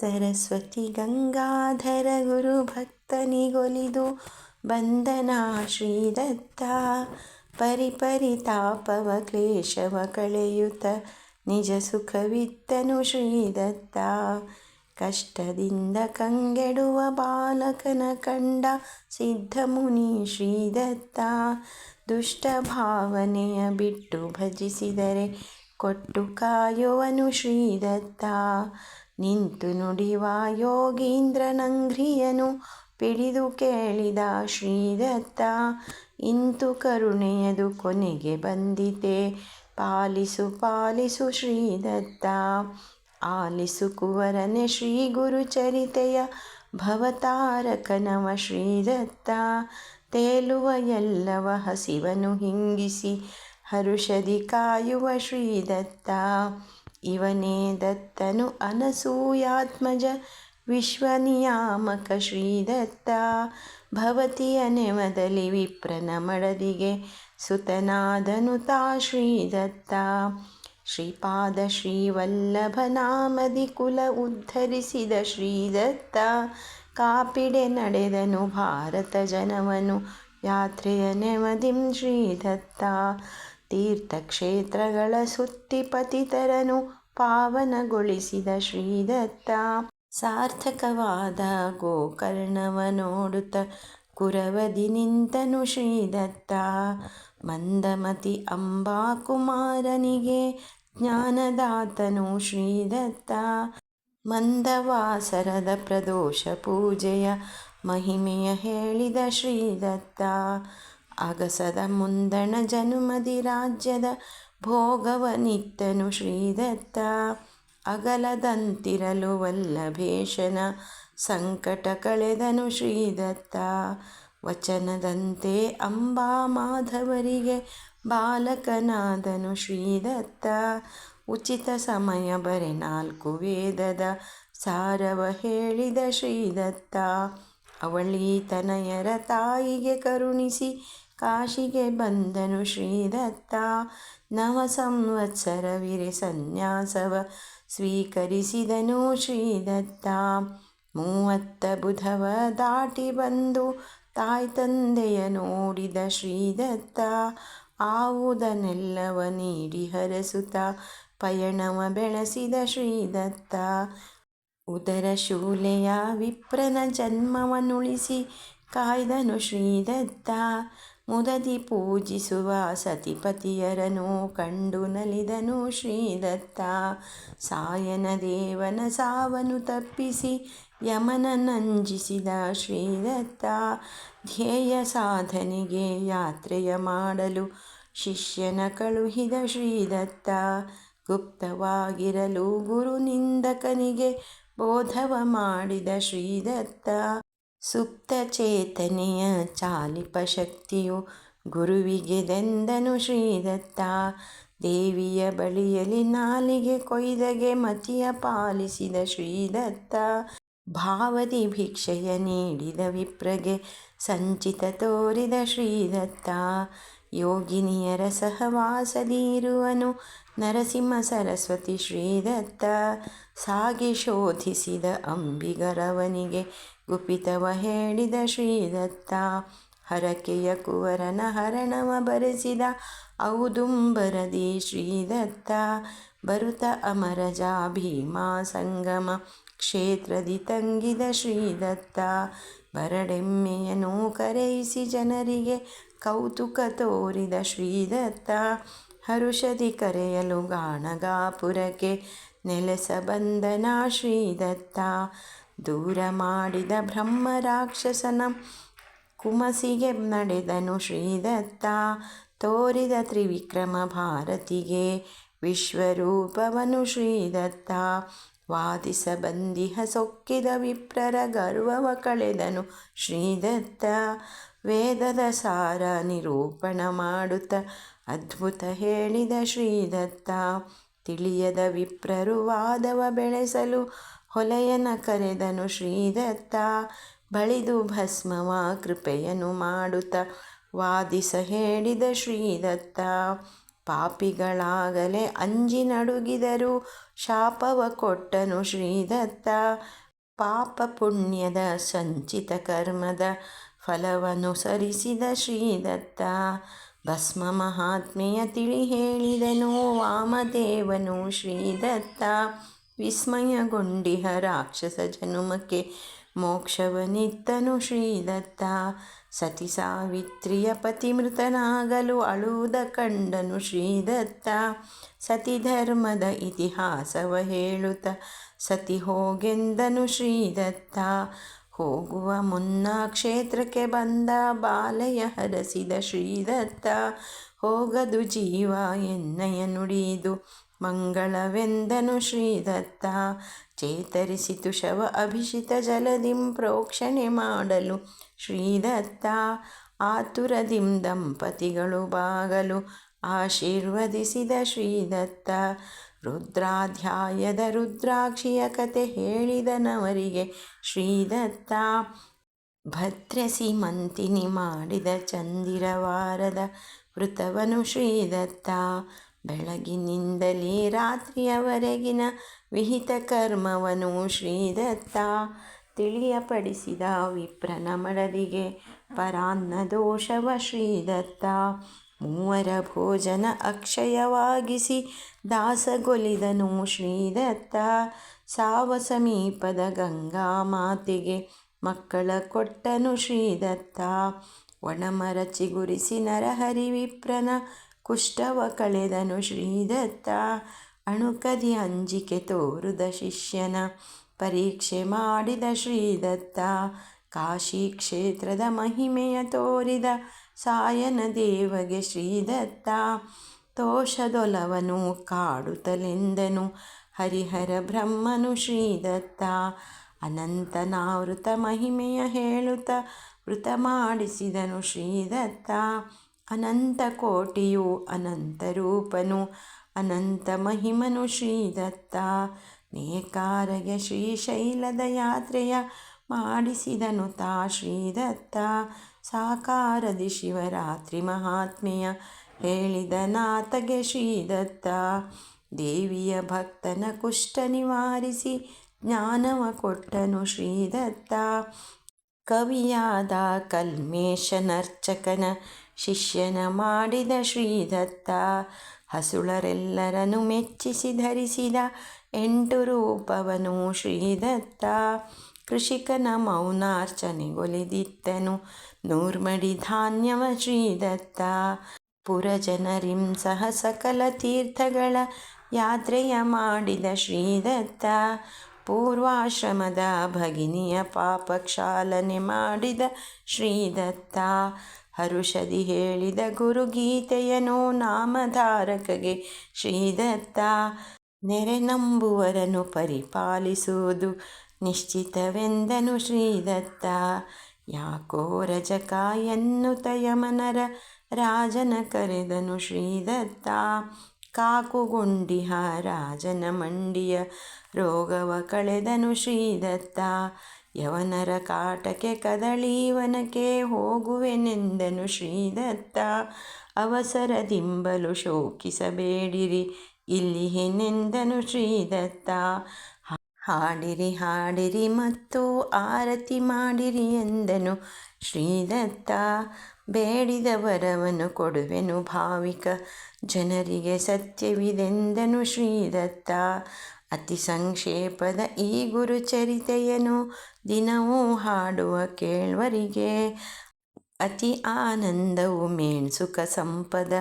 ಸರಸ್ವತಿ ಗಂಗಾಧರ ಗುರು ಭಕ್ತನಿಗೊಲಿದು ಬಂದನ ಶ್ರೀದತ್ತ. ಪರಿಪರಿತಾಪವ ಕ್ಲೇಶವ ಕಳೆಯುತ ನಿಜ ಸುಖವಿತ್ತನು ಶ್ರೀದತ್ತ. ಕಷ್ಟದಿಂದ ಕಂಗೆಡುವ ಬಾಲಕನ ಕಂಡ ಸಿದ್ಧಮುನಿ ಶ್ರೀದತ್ತ. ದುಷ್ಟ ಭಾವನೆಯ ಬಿಟ್ಟು ಭಜಿಸಿದರೆ ಕೊಟ್ಟು ಕಾಯುವನು ಶ್ರೀದತ್ತ. ನಿಂತು ನುಡಿವ ಯೋಗೀಂದ್ರನಂಘ್ರಿಯನು ಪಿಡಿದು ಕೇಳಿದ ಶ್ರೀದತ್ತ, ಇಂತು ಕರುಣೆಯದು ಕೊನೆಗೆ ಬಂದಿತೆ. ಪಾಲಿಸು ಪಾಲಿಸು ಶ್ರೀದತ್ತ, ಆಲಿಸು ಕುವರನೆ ಶ್ರೀ ಗುರುಚರಿತೆಯ ಭವತಾರಕನವ ಶ್ರೀದತ್ತ. ತೇಲುವ ಎಲ್ಲವ ಹಸಿವನು ಹಿಂಗಿಸಿ ಹರುಷದಿ ಕಾಯುವ ಶ್ರೀದತ್ತ. ಇವನೇ ದತ್ತನು ಅನಸೂಯಾತ್ಮಜ ವಿಶ್ವನಿಯಾಮಕ ಶ್ರೀದತ್ತ. ಭವತಿಯ ನೆಮದಲ್ಲಿ ವಿಪ್ರನ ಮಡದಿಗೆ ಸುತನಾದನು ತಾ ಶ್ರೀದತ್ತ. ಶ್ರೀಪಾದ ಶ್ರೀವಲ್ಲಭ ನಾಮದಿ ಕುಲ ಉದ್ಧರಿಸಿದ ಶ್ರೀದತ್ತ. ಕಾಪಿಡೆ ನಡೆದನು ಭಾರತ ಜನವನು, ಯಾತ್ರೆಯ ನೆಮದಿಂ ಶ್ರೀದತ್ತ. ತೀರ್ಥಕ್ಷೇತ್ರಗಳ ಸುತ್ತಿ ಪತಿತರನು ಪಾವನಗೊಳಿಸಿದ ಶ್ರೀದತ್ತ. ಸಾರ್ಥಕವಾದ ಗೋಕರ್ಣವ ನೋಡುತ್ತ ಕುರವದಿ ನಿಂತನು ಶ್ರೀದತ್ತ. ಮಂದಮತಿ ಅಂಬಾಕುಮಾರನಿಗೆ ಜ್ಞಾನದಾತನು ಶ್ರೀದತ್ತ. ಮಂದವಾಸರದ ಪ್ರದೋಷ ಪೂಜೆಯ ಮಹಿಮೆಯ ಹೇಳಿದ ಶ್ರೀದತ್ತ. ಅಗಸದ ಮುಂದಣ ಜನುಮದಿ ರಾಜ್ಯದ ಭೋಗವನಿತ್ತನು ಶ್ರೀದತ್ತ. ಅಗಲದಂತಿರಲು ವಲ್ಲಭೇಶನ ಸಂಕಟ ಕಳೆದನು ಶ್ರೀದತ್ತ. ವಚನದಂತೆ ಅಂಬಾ ಮಾಧವರಿಗೆ ಬಾಲಕನಾದನು ಶ್ರೀದತ್ತ. ಉಚಿತ ಸಮಯ ಬರೆ ನಾಲ್ಕು ವೇದದ ಸಾರವ ಹೇಳಿದ ಶ್ರೀದತ್ತ. ಅವಳಿ ತನಯರ ತಾಯಿಗೆ ಕರುಣಿಸಿ ಕಾಶಿಗೆ ಬಂದನು ಶ್ರೀದತ್ತ. ನವ ಸಂವತ್ಸರವಿರೆ ಸನ್ಯಾಸವ ಸ್ವೀಕರಿಸಿದನು ಶ್ರೀದತ್ತ. ಮೂವತ್ತ ಬುಧವ ದಾಟಿ ಬಂದು ತಾಯಿ ತಂದೆಯ ನೋಡಿದ ಶ್ರೀದತ್ತ. ಆವುದನೆಲ್ಲವ ನೀಡಿ ಹರಸುತ ಪಯಣವ ಬೆಳೆಸಿದ ಶ್ರೀದತ್ತ. ಉದರ ಶೂಲೆಯ ವಿಪ್ರನ ಜನ್ಮವನುಳಿಸಿ ಕಾಯ್ದನು ಶ್ರೀದತ್ತ. ಮುದದಿ ಪೂಜಿಸುವ ಸತಿಪತಿಯರನು ಕಂಡು ನಲಿದನು ಶ್ರೀದತ್ತ. ಸಾಯನ ದೇವನ ಸಾವನು ತಪ್ಪಿಸಿ ಯಮನ ನಂಜಿಸಿದ ಶ್ರೀದತ್ತ. ಧ್ಯೇಯ ಸಾಧನೆಗೆ ಯಾತ್ರೆಯ ಮಾಡಲು ಶಿಷ್ಯನ ಕಳುಹಿದ ಶ್ರೀದತ್ತ. ಗುಪ್ತವಾಗಿರಲು ಗುರು ನಿಂದಕನಿಗೆ ಬೋಧವ ಮಾಡಿದ ಶ್ರೀದತ್ತ. ಸುಪ್ತ ಚೇತನೆಯ ಚಾಲಿಪ ಶಕ್ತಿಯು ಗುರುವಿಗೆ ದೆಂದನು ಶ್ರೀದತ್ತ. ದೇವಿಯ ಬಳಿಯಲ್ಲಿ ನಾಲಿಗೆ ಕೊಯ್ದಗೆ ಮತಿಯ ಪಾಲಿಸಿದ ಶ್ರೀದತ್ತ. ಭಾವದಿ ಭಿಕ್ಷೆಯ ನೀಡಿದ ವಿಪ್ರಗೆ ಸಂಚಿತ ತೋರಿದ ಶ್ರೀದತ್ತ. ಯೋಗಿನಿಯರ ಸಹವಾಸದಿ ಇರುವನು ನರಸಿಂಹ ಸರಸ್ವತಿ ಶ್ರೀದತ್ತ ಸಾಗಿ ಶೋಧಿಸಿದ ಅಂಬಿಗರವನಿಗೆ ಗುಪಿತವ ಹೇಳಿದ ಶ್ರೀದತ್ತ. ಹರಕೆಯ ಕುವರನ ಹರಣವ ಬರೆಸಿದ ಔದುಂಬರದಿ ಶ್ರೀದತ್ತ. ಬರುತ ಅಮರಜ ಭೀಮಾ ಸಂಗಮ ಕ್ಷೇತ್ರದಿ ತಂಗಿದ ಶ್ರೀದತ್ತ. ಬರಡೆಮ್ಮೆಯನ್ನು ಕರೆಯಿಸಿ ಜನರಿಗೆ ಕೌತುಕ ತೋರಿದ ಶ್ರೀದತ್ತ. ಹರುಷದಿ ಕರೆಯಲು ಗಾಣಗಾಪುರಕ್ಕೆ ನೆಲೆಸ ಬಂದನ ಶ್ರೀದತ್ತ. ದೂರ ಮಾಡಿದ ಬ್ರಹ್ಮ ರಾಕ್ಷಸನ ಕುಮಸಿಗೆ ನಡೆದನು ಶ್ರೀದತ್ತ. ತೋರಿದ ತ್ರಿವಿಕ್ರಮ ಭಾರತಿಗೆ ವಿಶ್ವರೂಪವನು ಶ್ರೀದತ್ತ. ವಾದಿಸ ಬಂದಿಹ ಸೊಕ್ಕಿದ ವಿಪ್ರರ ಗರ್ವವ ಕಳೆದನು ಶ್ರೀದತ್ತ. ವೇದದ ಸಾರ ನಿರೂಪಣ ಮಾಡುತ್ತ ಅದ್ಭುತ ಹೇಳಿದ ಶ್ರೀದತ್ತ. ತಿಳಿಯದ ವಿಪ್ರರು ವಾದವ ಬೆಳೆಸಲು ಹೊಲೆಯನ ಕರೆದನು ಶ್ರೀದತ್ತ. ಬಳಿದು ಭಸ್ಮವ ಕೃಪೆಯನ್ನು ಮಾಡುತ್ತ ವಾದಿಸ ಹೇಳಿದ ಶ್ರೀದತ್ತ. ಪಾಪಿಗಳಾಗಲೇ ಅಂಜಿ ನಡುಗಿದರು, ಶಾಪವ ಕೊಟ್ಟನು ಶ್ರೀದತ್ತ. ಪಾಪ ಪುಣ್ಯದ ಸಂಚಿತ ಕರ್ಮದ ಫಲವನ್ನು ಸರಿಸಿದ ಶ್ರೀದತ್ತ. ಭಸ್ಮ ಮಹಾತ್ಮೆಯ ತಿಳಿ ಹೇಳಿದನು. ವಾಮದೇವನು ಶ್ರೀದತ್ತ ವಿಸ್ಮಯಗೊಂಡಿಹ ರಾಕ್ಷಸ ಜನುಮಕ್ಕೆ ಮೋಕ್ಷವನಿತ್ತನು ಶ್ರೀದತ್ತ. ಸತಿ ಸಾವಿತ್ರಿಯ ಪತಿಮೃತನಾಗಲು ಅಳುವುದ ಕಂಡನು ಶ್ರೀದತ್ತ. ಸತಿ ಧರ್ಮದ ಇತಿಹಾಸವ ಹೇಳುತ್ತ, ಸತಿ ಹೋಗೆಂದನು ಶ್ರೀದತ್ತ. ಹೋಗುವ ಮುನ್ನ ಕ್ಷೇತ್ರಕ್ಕೆ ಬಂದ ಬಾಲಯ ಹರಸಿದ ಶ್ರೀದತ್ತ. ಹೋಗದು ಜೀವ ಎನ್ನಯ ನುಡಿದು ಮಂಗಳವೆಂದನು ಶ್ರೀದತ್ತ. ಚೇತರಿಸಿತು ಶವ ಅಭಿಷಿತ ಜಲದಿಂ ಪ್ರೋಕ್ಷಣೆ ಮಾಡಲು ಶ್ರೀದತ್ತ. ಆತುರದಿಂ ದಂಪತಿಗಳು ಬಾಗಲು ಆಶೀರ್ವದಿಸಿದ ಶ್ರೀದತ್ತ. ರುದ್ರಾಧ್ಯಾಯದ ರುದ್ರಾಕ್ಷಿಯ ಕತೆ ಹೇಳಿದನವರಿಗೆ ಶ್ರೀದತ್ತ ಭದ್ರಸಿ ಮಂತಿನಿ ಮಾಡಿದ ಚಂದಿರವಾರದ ವೃತವನು ಶ್ರೀದತ್ತ. ಬೆಳಗಿನಿಂದಲೇ ರಾತ್ರಿಯವರೆಗಿನ ವಿಹಿತ ಕರ್ಮವನು ಶ್ರೀದತ್ತ. ತಿಳಿಯಪಡಿಸಿದ ವಿಪ್ರನ ಮಡದಿಗೆ ಪರಾನ್ನ ದೋಷವ ಶ್ರೀದತ್ತ. ಮೂವರ ಭೋಜನ ಅಕ್ಷಯವಾಗಿಸಿ ದಾಸಗೊಲಿದನು ಶ್ರೀದತ್ತ. ಸಾವ ಸಮೀಪದ ಗಂಗಾ ಮಾತೆಗೆ ಮಕ್ಕಳ ಕೊಟ್ಟನು ಶ್ರೀದತ್ತ. ಒಣಮರ ಚಿಗುರಿಸಿ ನರಹರಿ ವಿಪ್ರನ ಕುಷ್ಠವ ಕಳೆದನು ಶ್ರೀದತ್ತ. ಅಣುಕದಿ ಅಂಜಿಕೆ ತೋರುದ ಶಿಷ್ಯನ ಪರೀಕ್ಷೆ ಮಾಡಿದ ಶ್ರೀದತ್ತ. ಕಾಶಿ ಕ್ಷೇತ್ರದ ಮಹಿಮೆಯ ತೋರಿದ ಸಾಯನ ದೇವಗೆ ಶ್ರೀದತ್ತ ತೋಷದೊಲವನು ಕಾಡುತ್ತಲೆಂದನು. ಹರಿಹರ ಬ್ರಹ್ಮನು ಶ್ರೀದತ್ತ ಅನಂತನಾವೃತ ಮಹಿಮೆಯ ಹೇಳುತ್ತ ವೃತ ಮಾಡಿಸಿದನು ಶ್ರೀದತ್ತ. ಅನಂತ ಕೋಟಿಯು ಅನಂತ ರೂಪನು ಅನಂತ ಮಹಿಮನು ಶ್ರೀದತ್ತ. ನೇಕಾರಗೆ ಶ್ರೀಶೈಲದ ಯಾತ್ರೆಯ ಮಾಡಿಸಿದನು ತಾ ಶ್ರೀದತ್ತ. ಸಾಕಾರದಿ ಶಿವರಾತ್ರಿ ಮಹಾತ್ಮೆಯ ಹೇಳಿದ ನಾತಗೆ ಶ್ರೀದತ್ತ. ದೇವಿಯ ಭಕ್ತನ ಕುಷ್ಠ ನಿವಾರಿಸಿ ಜ್ಞಾನವ ಕೊಟ್ಟನು ಶ್ರೀದತ್ತ. ಕವಿಯಾದ ಕಲ್ಮೇಶನರ್ಚಕನ ಶಿಷ್ಯನ ಮಾಡಿದ ಶ್ರೀದತ್ತ. ಹಸುಳರೆಲ್ಲರನ್ನು ಮೆಚ್ಚಿಸಿ ಧರಿಸಿದ ಎಂಟು ರೂಪವನು ಶ್ರೀದತ್ತ. ಕೃಷಿಕನ ಮೌನಾರ್ಚನೆಗೊಲಿದಿತ್ತನು ನೂರ್ಮಡಿ ಧಾನ್ಯವ ಶ್ರೀದತ್ತ ಪುರಜನರಿಂ ಸಹ ಸಕಲ ತೀರ್ಥಗಳ ಯಾತ್ರೆಯ ಮಾಡಿದ ಶ್ರೀದತ್ತ ಪೂರ್ವಾಶ್ರಮದ ಭಗಿನಿಯ ಪಾಪ ಕ್ಷಾಲನೆ ಮಾಡಿದ ಶ್ರೀದತ್ತ ಹರುಷದಿ ಹೇಳಿದ ಗುರುಗೀತೆಯನೋ ನಾಮಧಾರಕಗೆ ಶ್ರೀದತ್ತ, ನೆರೆ ನಂಬುವರನು ಪರಿಪಾಲಿಸುವುದು ನಿಶ್ಚಿತವೆಂದನು ಶ್ರೀದತ್ತ. ಯಾಕೋ ರಜಕಾಯನ್ನು ತಯಮನರ ಯಮನರ ರಾಜನ ಕರೆದನು ಶ್ರೀದತ್ತ. ಕಾಕುಗುಂಡಿಹ ರಾಜನ ಮಂಡಿಯ ರೋಗವ ಕಳೆದನು ಶ್ರೀದತ್ತ. ಯವನರ ಕಾಟಕ್ಕೆ ಕದಳೀವನಕ್ಕೆ ಹೋಗುವೆನೆಂದನು ಶ್ರೀದತ್ತ. ಅವಸರದಿಂಬಲು ಶೋಕಿಸಬೇಡಿರಿ ಇಲ್ಲಿಹೆನೆಂದನು ಶ್ರೀದತ್ತ. ಹಾಡಿರಿ ಹಾಡಿರಿ ಮತ್ತು ಆರತಿ ಮಾಡಿರಿ ಎಂದನು. ಶ್ರೀದತ್ತ ಬೇಡಿದ ವರವನ್ನು ಕೊಡುವೆನು ಭಾವಿಕ ಜನರಿಗೆ ಸತ್ಯವಿದೆಂದನು ಶ್ರೀದತ್ತ. ಅತಿ ಸಂಕ್ಷೇಪದ ಈ ಗುರುಚರಿತೆಯನು ದಿನವೂ ಹಾಡುವ ಕೇಳ್ವರಿಗೆ ಅತಿ ಆನಂದವು ಮೇಣ್ಸುಕ ಸಂಪದ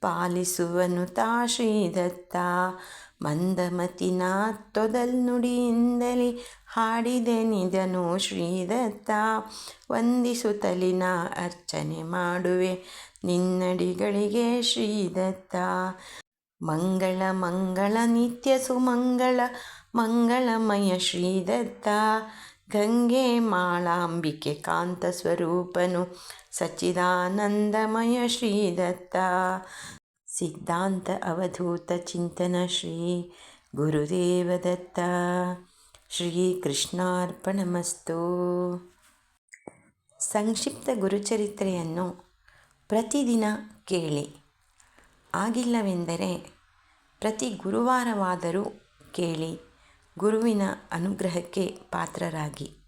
ಪಾಲಿಸುವನು ತಾ ಶ್ರೀದತ್ತ. ಮಂದಮತಿನ ತೊದಲ್ ಹಾಡಿದೆ ಹಾಡಿದೆನಿದನು ಶ್ರೀದತ್ತ. ವಂದಿಸುತ್ತಲಿನ ಅರ್ಚನೆ ಮಾಡುವೆ ನಿನ್ನಡಿಗಳಿಗೆ ಶ್ರೀದತ್ತ. ಮಂಗಳ ಮಂಗಳ, ನಿತ್ಯ ಸುಮಂಗಳ, ಮಂಗಳಮಯ ಶ್ರೀದತ್ತ. ಗಂಗೆ ಮಾಳಾಂಬಿಕೆ ಕಾಂತ ಸ್ವರೂಪನು ಸಚ್ಚಿದಾನಂದಮಯ ಶ್ರೀದತ್ತ. ಸಿದ್ಧಾಂತ ಅವಧೂತ ಚಿಂತನ ಶ್ರೀ ಗುರುದೇವದತ್ತ ಶ್ರೀ ಕೃಷ್ಣಾರ್ಪಣಮಸ್ತು ಸಂಕ್ಷಿಪ್ತ ಗುರುಚರಿತ್ರೆಯನ್ನು ಪ್ರತಿದಿನ ಕೇಳಿ. ಆಗಿಲ್ಲವೆಂದರೆ ಪ್ರತಿ ಗುರುವಾರವಾದರೂ ಕೇಳಿ ಗುರುವಿನ ಅನುಗ್ರಹಕ್ಕೆ ಪಾತ್ರರಾಗಿ.